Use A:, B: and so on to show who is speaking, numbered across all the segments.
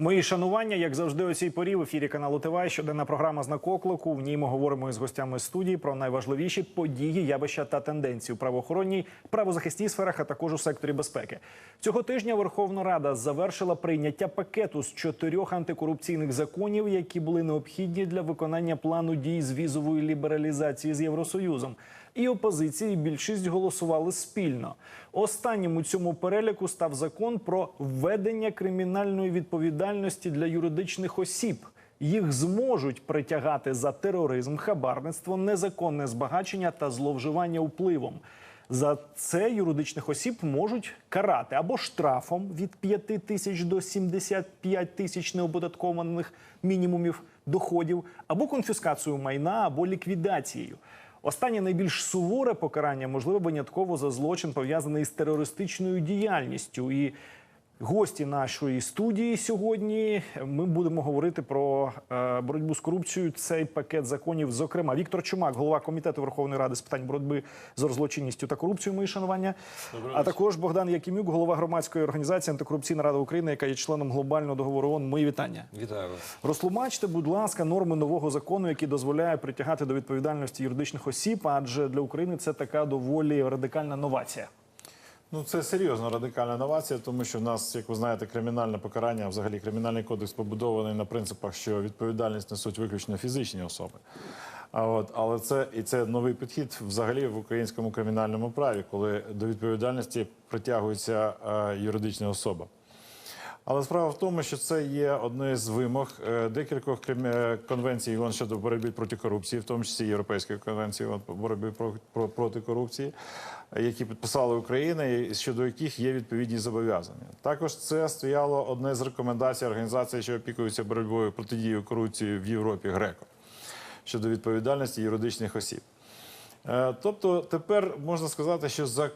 A: Мої шанування, як завжди, у цій порі в ефірі каналу ТВ. Щоденна програма «Знак оклику». В ній ми говоримо із гостями студії про найважливіші події, явища та тенденції у правоохоронній, правозахисній сферах, а також у секторі безпеки. Цього тижня Верховна Рада завершила прийняття пакету з чотирьох антикорупційних законів, які були необхідні для виконання плану дій з візової лібералізації з Євросоюзом. І опозиція, і більшість голосували спільно. Останнім у цьому переліку став закон про введення кримінальної відповідальності для юридичних осіб. Їх зможуть притягати за тероризм, хабарництво, незаконне збагачення та зловживання впливом. За це юридичних осіб можуть карати або штрафом від 5 тисяч до 75 тисяч неоподаткованих мінімумів доходів, або конфіскацією майна, або ліквідацією. Останнє найбільш суворе покарання можливо винятково за злочин пов'язаний з терористичною діяльністю. І гості нашої студії сьогодні ми будемо говорити про е, боротьбу з корупцією. Цей пакет законів. Зокрема, Віктор Чумак, голова комітету Верховної Ради з питань боротьби з роззлочинністю та корупцією. Мої шанування. А також Богдан Якимюк, голова громадської організації Антикорупційна рада України, яка є членом глобального договору ООН. Мої вітання.
B: Вітаю вас.
A: Розтлумачте, будь ласка, норми нового закону, який дозволяє притягати до відповідальності юридичних осіб, адже для України це така доволі радикальна новація.
C: Ну, це серйозно радикальна новація, тому що в нас, як ви знаєте, кримінальне покарання, взагалі кримінальний кодекс побудований на принципах, що відповідальність несуть виключно фізичні особи. А от, але це і це новий підхід взагалі в українському кримінальному праві, коли до відповідальності притягується е, юридична особа. Але справа в тому, що це є одною з вимог е, декількох е, конвенцій ООН щодо боротьби проти корупції, в тому числі Європейської конвенції ООН по боротьбі про- про- проти корупції, які підписала Україна, і щодо яких є відповідні зобов'язання. Також це стояло одне з рекомендацій організації, що опікується боротьбою протидією корупції в Європі ГРЕКО щодо відповідальності юридичних осіб. Е, Тобто тепер можна сказати, що за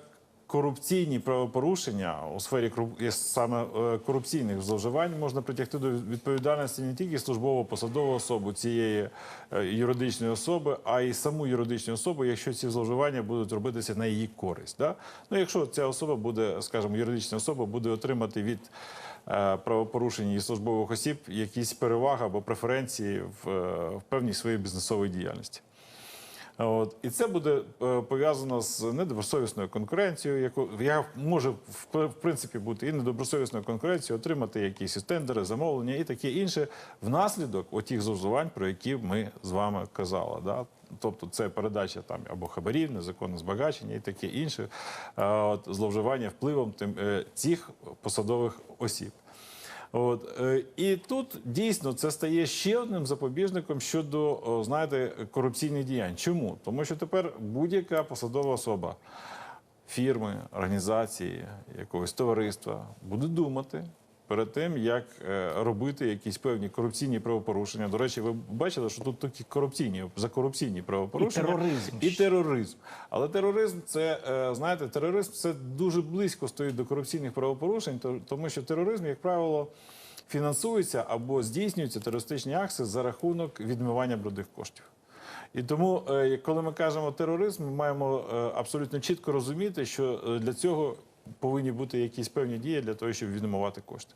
C: корупційні правопорушення у сфері саме е, корупційних зловживань можна притягти до відповідальності не тільки службово посадову особу цієї е, юридичної особи, а й саму юридичну особу, якщо ці зловживання будуть робитися на її користь. Да? Ну, якщо ця особа буде, скажімо, юридична особа буде отримати від е, правопорушень і службових осіб якісь переваги або преференції в, в певній своїй бізнесовій діяльності. От і це буде е, пов'язано з недобросовісною конкуренцією, яку я може в, принципі бути і недобросовісною конкуренцією, отримати якісь тендери, замовлення і таке інше внаслідок отих зловживань, про які ми з вами казали. Да? Тобто це передача там або хабарів, незаконне збагачення і таке інше е, от, зловживання впливом тим, е, цих посадових осіб. От е, і тут дійсно це стає ще одним запобіжником щодо знаєте корупційних діянь. Чому? Тому що тепер будь-яка посадова особа фірми, організації, якогось товариства буде думати. Перед тим як е, робити якісь певні корупційні правопорушення. До речі, ви бачили, що тут такі корупційні за корупційні правопорушення
A: І тероризм
C: і тероризм. Але тероризм це е, знаєте, тероризм це дуже близько стоїть до корупційних правопорушень, тому що тероризм, як правило, фінансується або здійснюються терористичні акції за рахунок відмивання брудних коштів. І тому, е, коли ми кажемо тероризм, ми маємо абсолютно чітко розуміти, що для цього повинні бути якісь певні дії для того, щоб відмивати кошти.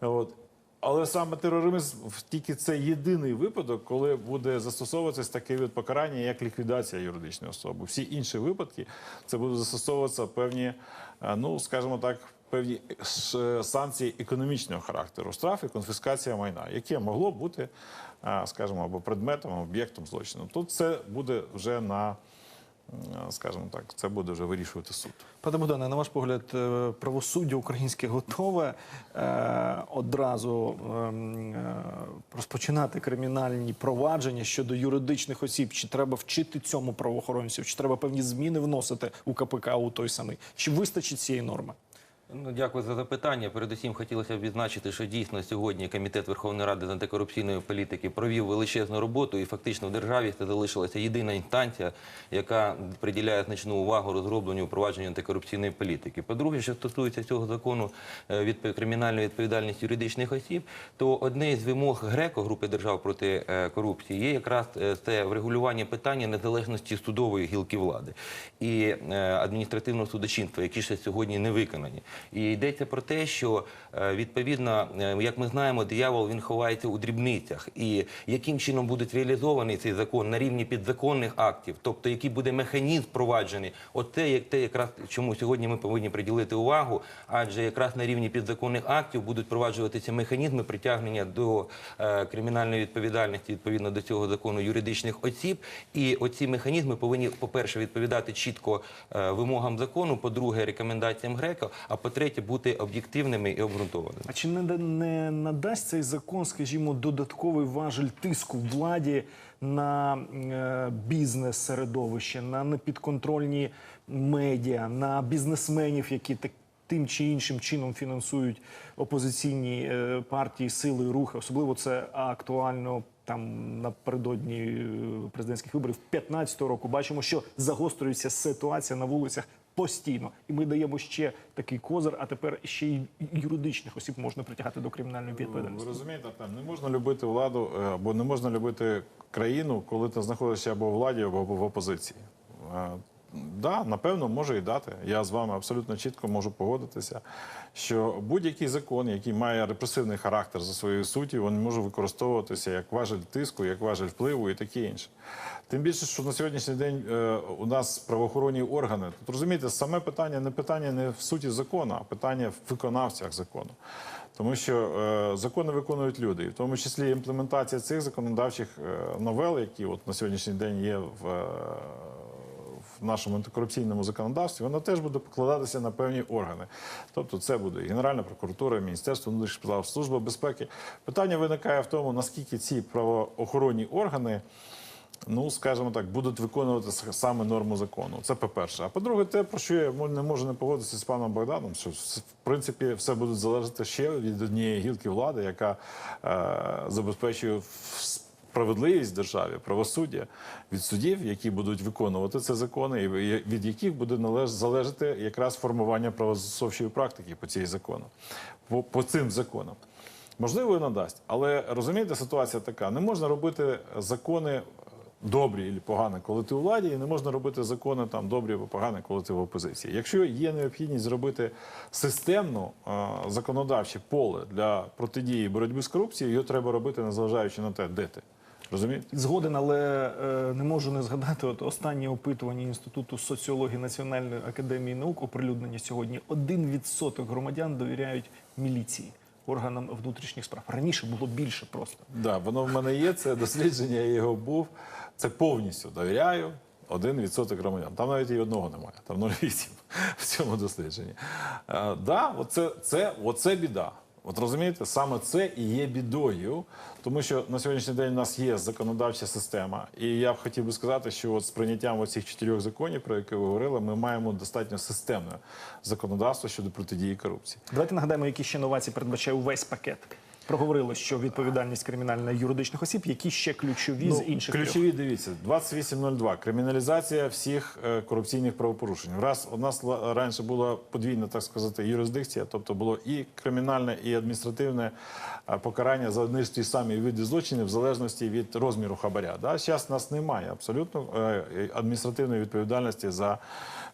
C: От. Але саме тероризм тільки це єдиний випадок, коли буде застосовуватися такий вид покарання, як ліквідація юридичної особи. Всі інші випадки це будуть застосовуватися певні, е, ну скажімо так, певні е, санкції економічного характеру, штрафи, конфіскація майна, яке могло бути, е, скажімо, або предметом, або об'єктом злочину. Тут це буде вже на, скажімо так, це буде вже вирішувати суд.
A: Пане Богдане, на ваш погляд, е, правосуддя українське готове е, одразу ем, е, розпочинати кримінальні провадження щодо юридичних осіб? Чи треба вчити цьому правоохоронців? Чи треба певні зміни вносити у КПК у той самий? Чи вистачить цієї норми?
B: Ну, дякую за запитання. Передусім хотілося б відзначити, що дійсно сьогодні комітет Верховної Ради з антикорупційної політики провів величезну роботу, і фактично в державі це залишилася єдина інстанція, яка приділяє значну увагу розробленню впровадженню антикорупційної політики. По-друге, що стосується цього закону е, від кримінальної відповідальності юридичних осіб, то одне з вимог ГРЕКО групи держав проти е, корупції є якраз е, це врегулювання питання незалежності судової гілки влади і адміністративного судочинства, які ще сьогодні не виконані. І йдеться про те, що е, відповідно, е, як ми знаємо, диявол він ховається у дрібницях. І яким чином буде реалізований цей закон на рівні підзаконних актів, тобто який буде механізм впроваджений, от це як те, якраз чому сьогодні ми повинні приділити увагу, адже якраз на рівні підзаконних актів будуть впроваджуватися механізми притягнення до е, кримінальної відповідальності відповідно до цього закону юридичних осіб. І оці механізми повинні, по-перше, відповідати чітко вимогам закону, по-друге, рекомендаціям ГРЕКО, а по-третє, бути об'єктивними і обґрунтованими.
A: А чи не, не надасть цей закон, скажімо, додатковий важель тиску владі на е, бізнес-середовище, на непідконтрольні медіа, на бізнесменів, які так, тим чи іншим чином фінансують опозиційні е, партії, сили, рухи? Особливо це актуально там напередодні е, президентських виборів 15 року. Бачимо, що загострюється ситуація на вулицях постійно, і ми даємо ще такий козир, а тепер ще й юридичних осіб можна притягати до кримінальної
C: Ви розумієте, там не можна любити владу е, або не можна любити країну, коли ти знаходишся або в владі, або в опозиції. Да, напевно, може і дати. Я з вами абсолютно чітко можу погодитися, що будь-який закон, який має репресивний характер за своєю суттю, він може використовуватися як важель тиску, як важель впливу і таке інше. Тим більше, що на сьогоднішній день е, у нас правоохоронні органи. Тут розумієте, саме питання не питання не в суті закону, а питання в виконавцях закону. Тому що е, закони виконують люди, і в тому числі імплементація цих законодавчих е, новел, які от на сьогоднішній день є в, е, нашому антикорупційному законодавстві, вона теж буде покладатися на певні органи. Тобто, це буде Генеральна прокуратура, Міністерство внутрішніх справ, Служба безпеки. Питання виникає в тому, наскільки ці правоохоронні органи. Ну, скажімо так, будуть виконувати саме норму закону. Це по-перше. А по-друге, те, про що я не можу не погодитися з паном Богданом, що в принципі все буде залежати ще від однієї гілки влади, яка е, забезпечує справедливість в державі, правосуддя від судів, які будуть виконувати ці закони, і від яких буде належ- залежати якраз формування правозасовчої практики по цій закону, по, по цим законам. Можливо, і надасть, але розумієте, ситуація така: не можна робити закони добрі і погані, коли ти у владі, і не можна робити закони там добрі або погані, коли ти в опозиції. Якщо є необхідність зробити системну е, законодавче поле для протидії боротьби з корупцією, його треба робити, незважаючи на те, де ти. Розумієте?
A: Згоден, але е, не можу не згадати от останнє опитування інституту соціології Національної академії наук оприлюднені сьогодні. Один відсоток громадян довіряють міліції, органам внутрішніх справ. Раніше було більше просто.
C: Да, воно в мене є. Це дослідження, я його був. Це повністю довіряю. Один відсоток громадян. Там навіть і одного немає, там 0,8 в цьому дослідженні. Е, да, оце, це, оце біда. От розумієте, саме це і є бідою, тому що на сьогоднішній день у нас є законодавча система. І я б хотів би сказати, що от з прийняттям оцих чотирьох законів, про які ви говорили, ми маємо достатньо системне законодавство щодо протидії корупції.
A: Давайте нагадаємо, які ще новації передбачає увесь пакет. Проговорили, що відповідальність кримінальна юридичних осіб, які ще ключові з інших ключові. трьох?
C: Ну, дивіться 2802. Криміналізація всіх е, корупційних правопорушень. Раз у нас раніше була подвійна, так сказати, юрисдикція, тобто було і кримінальне, і адміністративне е, покарання за одні ж ті самі види злочинів в залежності від розміру хабаря. Да? Зараз нас немає абсолютно е, адміністративної відповідальності за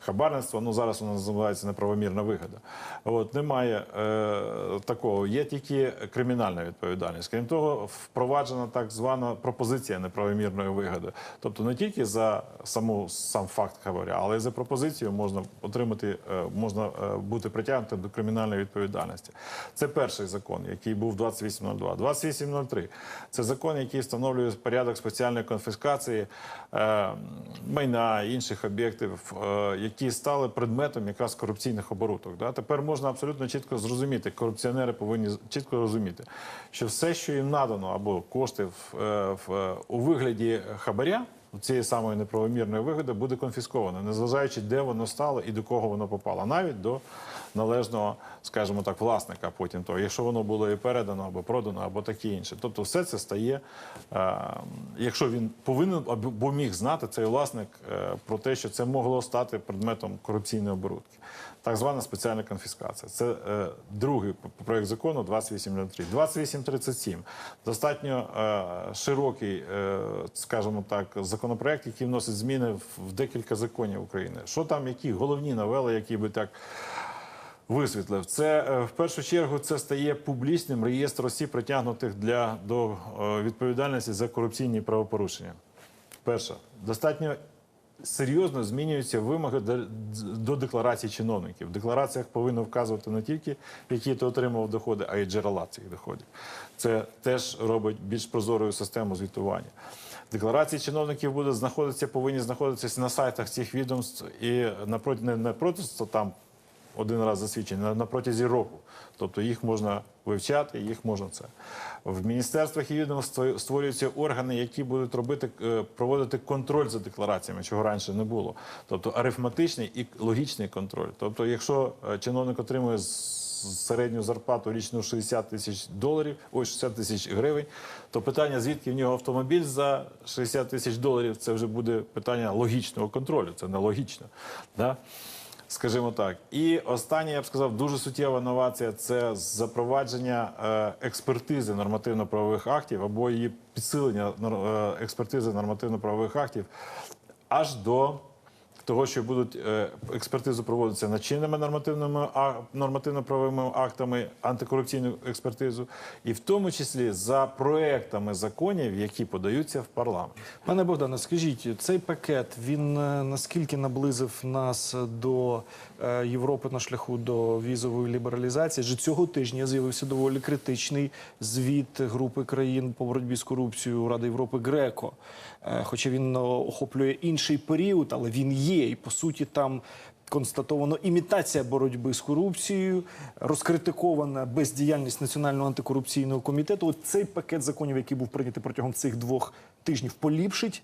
C: хабарництво. Ну зараз воно називається неправомірна вигода. От немає е, такого. Є тільки кримінальна відповідальність. Крім того, впроваджена так звана пропозиція неправомірної вигоди. Тобто не тільки за саму сам факт хабаря, але й за пропозицію можна отримати, е, можна е, бути притягнутим до кримінальної відповідальності. Це перший закон, який був 2802. 2803 – це закон, який встановлює порядок спеціальної конфіскації е, майна інших об'єктів, е, які стали предметом якраз корупційних оборудок. Да? Тепер можна абсолютно чітко зрозуміти, корупціонери повинні чітко розуміти, що все, що їм надано, або кошти в, е, в, е, у вигляді хабаря. Цієї самої неправомірної вигоди буде конфісковано, незважаючи, де воно стало і до кого воно попало, навіть до належного, скажімо так, власника потім того, якщо воно було і передано або продано, або таке інше. Тобто, все це стає, е, якщо він повинен або міг знати цей власник е, про те, що це могло стати предметом корупційної оборудки. Так звана спеціальна конфіскація. Це е, другий п- проект закону 2803. 2837. Достатньо е, широкий, е, скажімо так, законопроект, який вносить зміни в декілька законів України. Що там, які головні новели, які би так висвітлив. Це е, в першу чергу це стає публічним реєстр осіб, притягнутих для до е, відповідальності за корупційні правопорушення. Перше, достатньо серйозно змінюються вимоги до, декларацій чиновників. В деклараціях повинно вказувати не тільки які ти отримав доходи, а й джерела цих доходів. Це теж робить більш прозорою систему звітування. Декларації чиновників будуть знаходитися, повинні знаходитися на сайтах цих відомств і напроти не, не просто там один раз засвідчені на, протязі року. Тобто їх можна вивчати, їх можна це. В міністерствах і відомствах створюються органи, які будуть робити, е, проводити контроль за деклараціями, чого раніше не було. Тобто арифметичний і логічний контроль. Тобто, якщо е, чиновник отримує середню зарплату річну 60 тисяч доларів, ой, 60 тисяч гривень, то питання, звідки в нього автомобіль за 60 тисяч доларів, це вже буде питання логічного контролю. Це не логічно. Да? Скажімо так. І останнє, я б сказав, дуже суттєва новація це запровадження е, експертизи нормативно-правових актів або її підсилення е, експертизи нормативно-правових актів аж до того, що будуть е, експертизу проводитися над чинними нормативними нормативно-правовими актами, антикорупційну експертизу, і в тому числі за проектами законів, які подаються в парламент.
A: Пане Богдане, скажіть, цей пакет він е, наскільки наблизив нас до е, Європи на шляху до візової лібералізації? Адже цього тижня з'явився доволі критичний звіт групи країн по боротьбі з корупцією Ради Європи Греко. Е, Хоча він е, охоплює інший період, але він є. І по суті там констатовано імітація боротьби з корупцією, розкритикована бездіяльність Національного антикорупційного комітету. От цей пакет законів, який був прийнятий протягом цих двох тижнів, поліпшить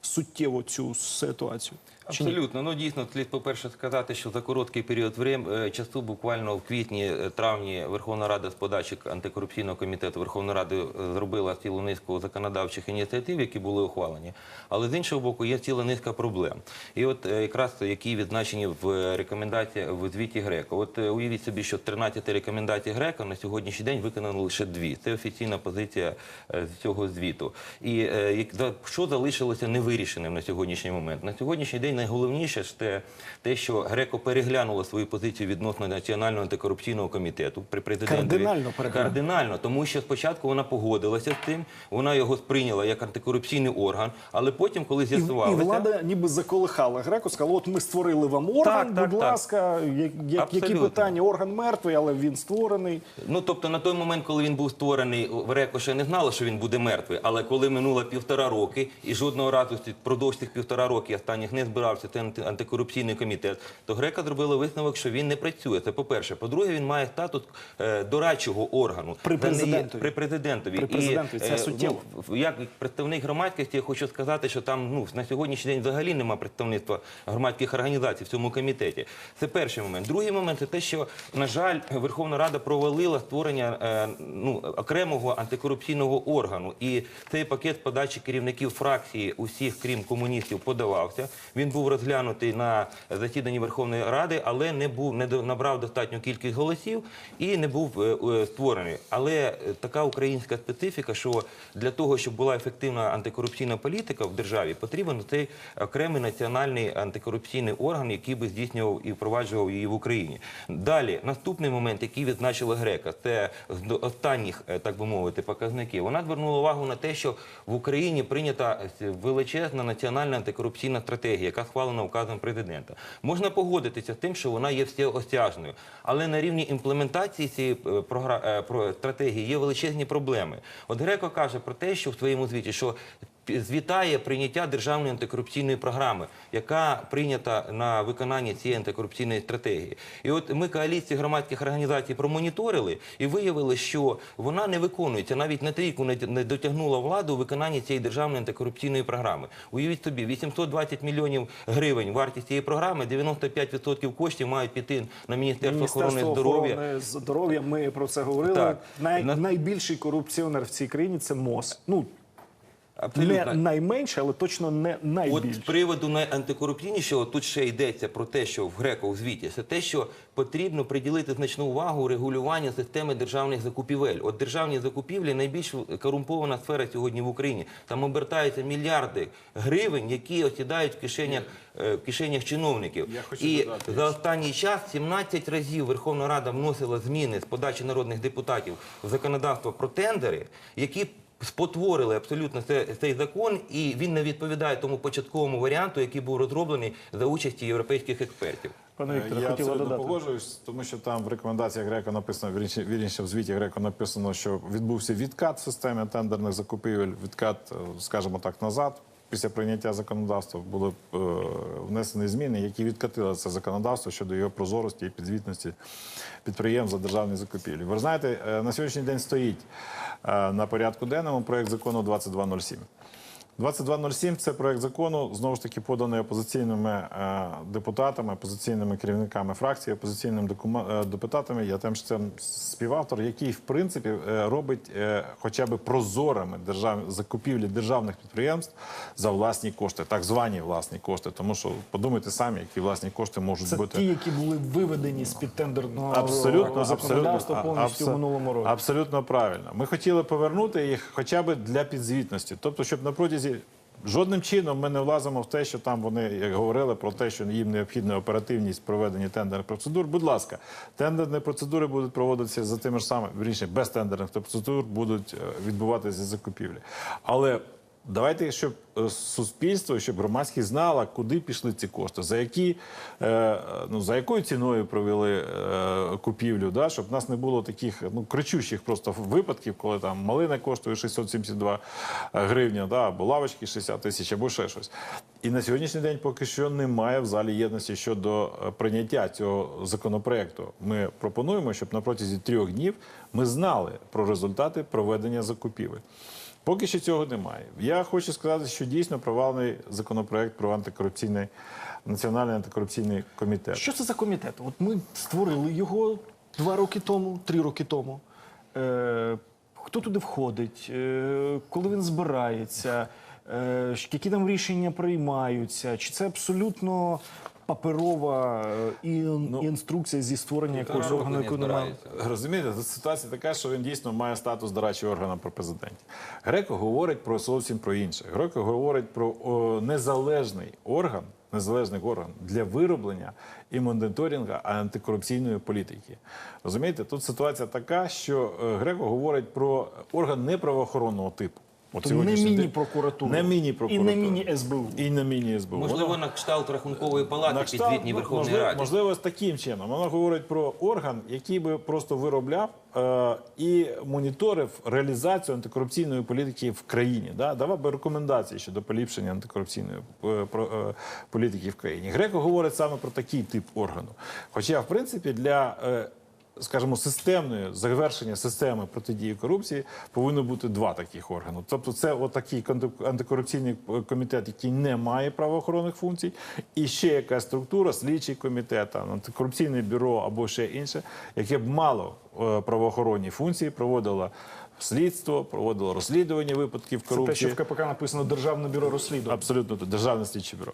A: суттєво цю ситуацію.
B: Абсолютно. Ну дійсно, слід по-перше сказати, що за короткий період е, часу, буквально в квітні-травні, Верховна Рада з подачі антикорупційного комітету Верховної Ради е, зробила цілу низку законодавчих ініціатив, які були ухвалені. Але з іншого боку, є ціла низка проблем. І от е, якраз які відзначені в рекомендаціях в звіті Греко. От е, уявіть собі, що 13 рекомендацій Греко на сьогоднішній день виконано лише дві. Це офіційна позиція е, з цього звіту. І е, що залишилося невирішеним на сьогоднішній момент? На сьогоднішній день найголовніше ж те, те, що Греко переглянула свою позицію відносно Національного антикорупційного комітету при президенті.
A: Кардинально.
B: Кардинально, тому що спочатку вона погодилася з тим, вона його сприйняла як антикорупційний орган, але потім, коли
A: І, і
B: з'ясувалося...
A: влада ніби заколихала Греко, сказала, от ми створили вам орган,
B: Так, так,
A: будь
B: так.
A: ласка, які питання? Орган мертвий, але він створений.
B: Ну тобто на той момент, коли він був створений, Греко ще не знала, що він буде мертвий. Але коли минуло півтора роки, і жодного разу впродовж цих півтора роки останніх не збирався цей анти- антикорупційний комітет, то Грека зробила висновок, що він не працює. Це по-перше. По-друге, він має статус е, дорадчого органу
A: При президентові.
B: При президентові.
A: При президентові. Це
B: е,
A: суттєво.
B: ну, як представник громадськості, я хочу сказати, що там ну на сьогоднішній день взагалі немає представництва громадських організацій в цьому комітеті. Це перший момент. Другий момент це те, що на жаль, Верховна Рада провалила створення е, ну окремого антикорупційного органу. І цей пакет подачі керівників фракції усіх, крім комуністів, подавався. Він був розглянутий на засіданні Верховної Ради, але не був не набрав достатню кількість голосів і не був е, е, створений. Але е, така українська специфіка, що для того, щоб була ефективна антикорупційна політика в державі, потрібен цей окремий національний антикорупційний орган, який би здійснював і впроваджував її в Україні. Далі наступний момент, який відзначила Грека, це з останніх, так би мовити, показників. Вона звернула увагу на те, що в Україні прийнята величезна національна антикорупційна стратегія, яка схвалена указом президента. Можна погодитися з тим, що вона є всеосяжною, але на рівні імплементації цієї е, програ- е, стратегії є величезні проблеми. От Греко каже про те, що в своєму звіті, що звітає прийняття державної антикорупційної програми, яка прийнята на виконання цієї антикорупційної стратегії. І от ми коаліції громадських організацій промоніторили і виявили, що вона не виконується навіть на трійку не дотягнула владу у виконанні цієї державної антикорупційної програми. Уявіть собі, 820 мільйонів гривень вартість цієї програми, 95% коштів мають піти на міністерство охорони
A: Міністерство
B: здоров'я.
A: охорони здоров'я. Ми про це говорили.
B: Так.
A: Най,
B: На-
A: Найбільший корупціонер в цій країні це МОЗ. Ну
B: Абсолютно.
A: Не найменше, але точно не
B: От
A: найбільше.
B: з приводу найантикорупційнішого тут ще йдеться про те, що в Греко у звіті, це те, що потрібно приділити значну увагу регулюванню системи державних закупівель. От державні закупівлі найбільш корумпована сфера сьогодні в Україні. Там обертаються мільярди гривень, які осідають в кишенях, е, в кишенях чиновників.
C: Я хочу
B: І
C: додати.
B: за останній час 17 разів Верховна Рада вносила зміни з подачі народних депутатів в законодавство про тендери, які спотворили абсолютно це- цей закон, і він не відповідає тому початковому варіанту, який був розроблений за участі європейських експертів.
A: Пане Вікторе,
C: Е, Я
A: хотіла
C: абсолютно
A: додати.
C: погоджуюсь, тому що там в рекомендаціях Греко написано, вірніше, вірніше в звіті Греко написано, що відбувся відкат в системі тендерних закупівель, відкат, е, скажімо так, назад. Після прийняття законодавства були е, внесені зміни, які відкатили це законодавство щодо його прозорості і підзвітності підприємств за державні закупівлі. Ви знаєте, е, на сьогоднішній день стоїть е, на порядку денному проєкт закону 2207. 2207 – це проект закону, знову ж таки, поданий опозиційними е, депутатами, опозиційними керівниками фракції, опозиційними е, депутатами. Я тим, що це співавтор, який, в принципі, е, робить хоча б прозорими держав... закупівлі державних підприємств за власні кошти, так звані власні кошти. Тому що подумайте самі, які власні кошти можуть
A: Це
C: бути.
A: ті, які були виведені з під тендерного
C: Абсолютно,
A: законодавства повністю
C: абсо-
A: в минулому році.
C: Абсолютно правильно. Ми хотіли повернути їх хоча б для підзвітності. Тобто, щоб на протязі жодним чином ми не влазимо в те, що там вони як говорили про те, що їм необхідна оперативність проведення тендерних процедур. Будь ласка, тендерні процедури будуть проводитися за тими ж самими, вірніше, без тендерних процедур будуть е, відбуватися закупівлі. Але Давайте, щоб е, суспільство, щоб громадськість знала, куди пішли ці кошти, за які е, ну за якою ціною провели е, купівлю, да, щоб в нас не було таких ну кричущих просто випадків, коли там малина коштує 672 гривня, да, або лавочки 60 тисяч, або ще щось. І на сьогоднішній день поки що немає в залі єдності щодо прийняття цього законопроекту. Ми пропонуємо, щоб на протязі трьох днів ми знали про результати проведення закупівель. Поки що цього немає. Я хочу сказати, що дійсно провалений законопроект про антикорупційний національний антикорупційний комітет.
A: Що це за комітет? От ми створили його два роки тому, три роки тому. Е, хто туди входить? Е, коли він збирається? Е, які там рішення приймаються? Чи це абсолютно паперова е, і, інструкція зі створення якогось органу,
B: не
A: немає?
C: Розумієте, ситуація така, що він дійсно має статус дорадчого органу при президенті. Греко говорить про зовсім про інше. Греко говорить про о, незалежний орган, незалежний орган для вироблення і моніторинга антикорупційної політики. Розумієте, тут ситуація така, що е, Греко говорить про орган неправоохоронного типу. От
A: Тобто не міні-прокуратура.
C: Не міні-прокуратура.
A: І не міні-СБУ.
C: І не міні-СБУ.
B: Можливо, на кшталт рахункової палати
C: на
B: підзвітній
C: кшталт, ну, можливо,
B: Раді.
C: Можливо, з таким чином. Вона говорить про орган, який би просто виробляв е, і моніторив реалізацію антикорупційної політики в країні. Да? Давав би рекомендації щодо поліпшення антикорупційної е, про, е, політики в країні. Греко говорить саме про такий тип органу. Хоча, в принципі, для. Е, Скажімо, системної завершення системи протидії корупції повинно бути два таких органи. Тобто, це отакий антикорупційний е, комітет, який не має правоохоронних функцій, і ще якась структура, слідчий комітет, антикорупційне бюро або ще інше, яке б мало е, правоохоронні функції, проводило слідство, проводило розслідування випадків
A: Це те, що в КПК написано Державне бюро розслідувань.
C: Абсолютно державне слідче бюро.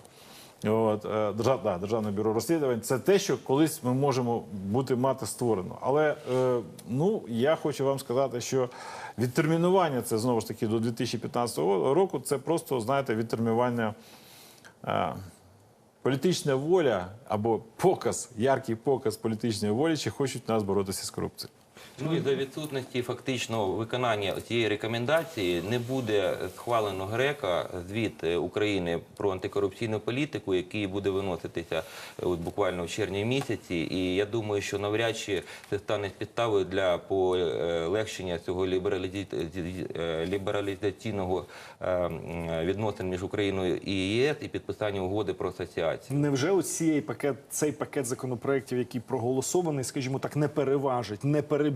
C: От, е, держав, да, Державне бюро розслідувань це те, що колись ми можемо бути мати створено. Але е, ну я хочу вам сказати, що відтермінування це знову ж таки до 2015 року. Це просто знаєте відтермінування. Е, Політична воля або показ, яркий показ політичної волі, чи хочуть нас боротися з корупцією.
B: Ну і за відсутності фактично виконання цієї рекомендації не буде схвалено Грека звіт е, України про антикорупційну політику, який буде виноситися е, от буквально в червні місяці. І я думаю, що навряд чи це стане підставою для полегшення цього лібералізі- е, лібералізаційного відносин між Україною і ЄС і підписання угоди про асоціацію.
A: Невже оцієї пакет, цей пакет законопроєктів, який проголосований, скажімо так, не переважить, не переб'є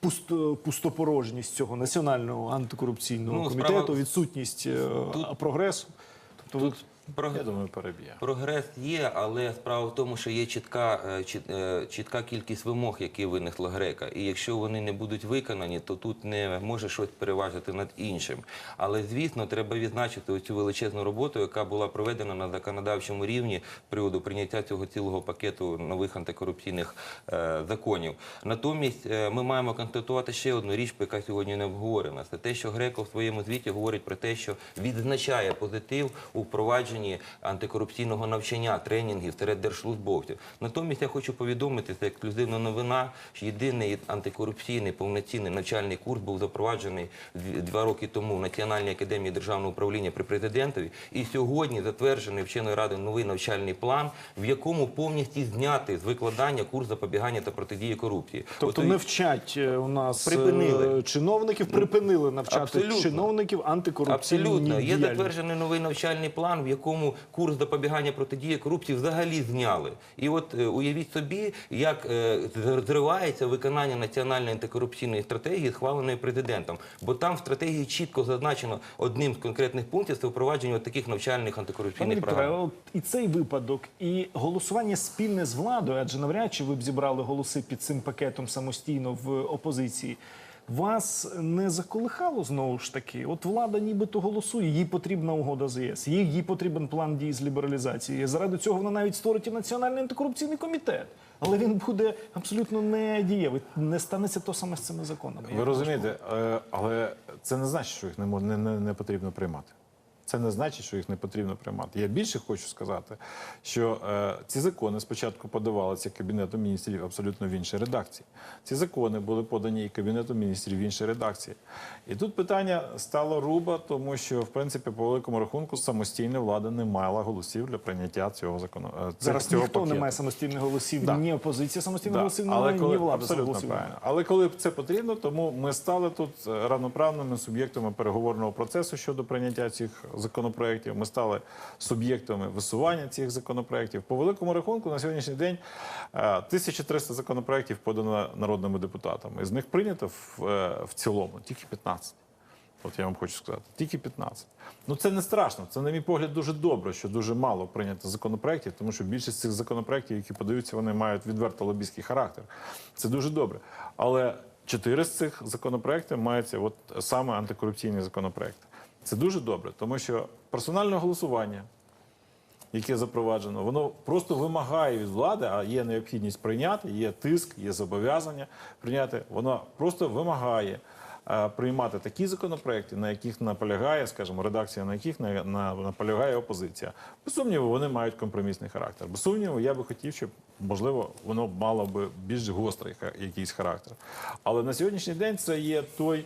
A: пусто, пустопорожність цього національного антикорупційного
B: Ну,
A: комітету,
B: справа-
A: відсутність е,
B: Тут-
A: прогресу? Тобто,
B: Тут Про-
C: Я думаю, переб'є.
B: Прогрес є, але справа в тому, що є чітка, е, е, чітка кількість вимог, які винесла грека. І якщо вони не будуть виконані, то тут не може щось переважити над іншим. Але звісно, треба відзначити оцю величезну роботу, яка була проведена на законодавчому рівні з приводу прийняття цього цілого пакету нових антикорупційних е, законів. Натомість е, ми маємо констатувати ще одну річ, яка сьогодні не обговорена. Це те, що Греко в своєму звіті говорить про те, що відзначає позитив у впровадженні антикорупційного навчання, тренінгів серед держслужбовців. Натомість я хочу повідомити, це ексклюзивна новина, що єдиний антикорупційний повноцінний навчальний курс був запроваджений два роки тому в Національній академії державного управління при президентові. І сьогодні затверджений вченою радою новий навчальний план, в якому повністю зняти з викладання курс запобігання та протидії корупції.
A: Тобто
B: От
A: не вчать е, у нас е,
B: Припинили.
A: чиновників, припинили навчати
B: Абсолютно.
A: чиновників антикорупційній
B: Абсолютно. Є затверджений новий навчальний план, в якому курс запобігання протидії корупції взагалі зняли. І от е, уявіть собі, як е, зривається виконання національної антикорупційної стратегії, схваленої президентом. Бо там в стратегії чітко зазначено одним з конкретних пунктів це впровадження от таких навчальних антикорупційних
A: Вікторе,
B: програм.
A: от і цей випадок, і голосування спільне з владою, адже навряд чи ви б зібрали голоси під цим пакетом самостійно в опозиції. Вас не заколихало знову ж таки? От влада нібито голосує, їй потрібна угода з ЄС, їй, потрібен план дій з лібералізації. Заради цього вона навіть створить і національний антикорупційний комітет. Але він буде абсолютно недієвий. Не станеться то саме з цими законами.
C: Ви розумієте, е, але це не значить, що їх не, не, не потрібно приймати. Це не значить, що їх не потрібно приймати. Я більше хочу сказати, що е, ці закони спочатку подавалися Кабінетом міністрів абсолютно в іншій редакції. Ці закони були подані і Кабінетом міністрів в іншій редакції. І тут питання стало руба, тому що, в принципі, по великому рахунку, самостійна влада не мала голосів для прийняття цього закону. е,
A: Зараз
C: цього
A: ніхто
C: пакету.
A: не має самостійних голосів,
C: Да.
A: ні опозиція самостійних
C: Да,
A: голосів,
C: але
A: ні
C: коли
A: влада
C: абсолютно
A: голосів.
C: правильно. Але коли це потрібно, тому ми стали тут е, равноправними суб'єктами переговорного процесу щодо прийняття цих законопроєктів. Ми стали суб'єктами висування цих законопроєктів. По великому рахунку на сьогоднішній день е, 1300 законопроєктів подано народними депутатами. Із них прийнято в, е, в цілому тільки 15. От я вам хочу сказати, тільки 15. Ну це не страшно. Це, на мій погляд, дуже добре, що дуже мало прийнято законопроєктів, тому що більшість цих законопроєктів, які подаються, вони мають відверто лобійський характер. Це дуже добре. Але чотири з цих законопроєктів маються от саме антикорупційні законопроєкти. Це дуже добре, тому що персональне голосування, яке запроваджено, воно просто вимагає від влади, а є необхідність прийняти, є тиск, є зобов'язання прийняти. Воно просто вимагає е, приймати такі законопроекти, на яких наполягає, скажімо, редакція, на яких на, на, наполягає опозиція. Без сумніву, вони мають компромісний характер. Без сумніву, я би хотів, щоб можливо воно мало би більш гострий якийсь характер. Але на сьогоднішній день це є той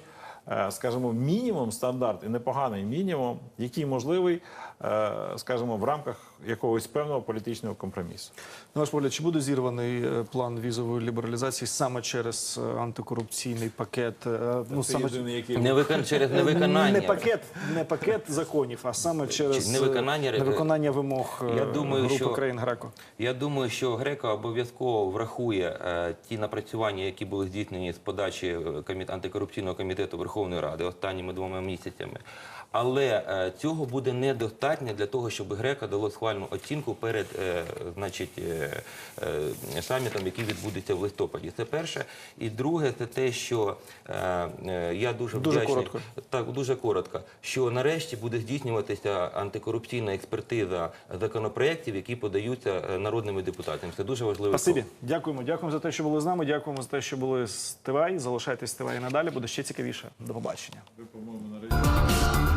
C: скажімо, мінімум стандарт і непоганий мінімум, який можливий, е, скажімо, в рамках якогось певного політичного компромісу.
A: На ваш погляд, чи буде зірваний е, план візової лібералізації саме через е, антикорупційний пакет? е, Ну саме
B: Не викон... через невиконання.
A: не пакет, не пакет законів, а саме через
B: невиконання,
A: е, невиконання вимог е,
B: Я думаю,
A: групи
B: що-
A: країн Греко.
B: Я думаю, що Грека обов'язково врахує е, ті напрацювання, які були здійснені з подачі е, коміт... антикорупційного комітету Верховної Ради останніми двома місяцями. Але е, цього буде недостатньо для того, щоб Грека дало схвальну оцінку перед е, значить, е, е, самітом, який відбудеться в листопаді. Це перше. І друге, це те, що е, е, я дуже
A: Дуже
B: вдячний,
A: коротко.
B: так, дуже коротко. Що нарешті буде здійснюватися антикорупційна експертиза законопроєктів, які подаються е, народними депутатами. Це дуже важливо.
A: Спасибі. Дякуємо. Дякуємо за те, що були з нами. Дякуємо за те, що були з ТВА. Залишайтесь з ТВА і надалі. Буде ще цікавіше. До побачення.
C: Ви, по-моєму,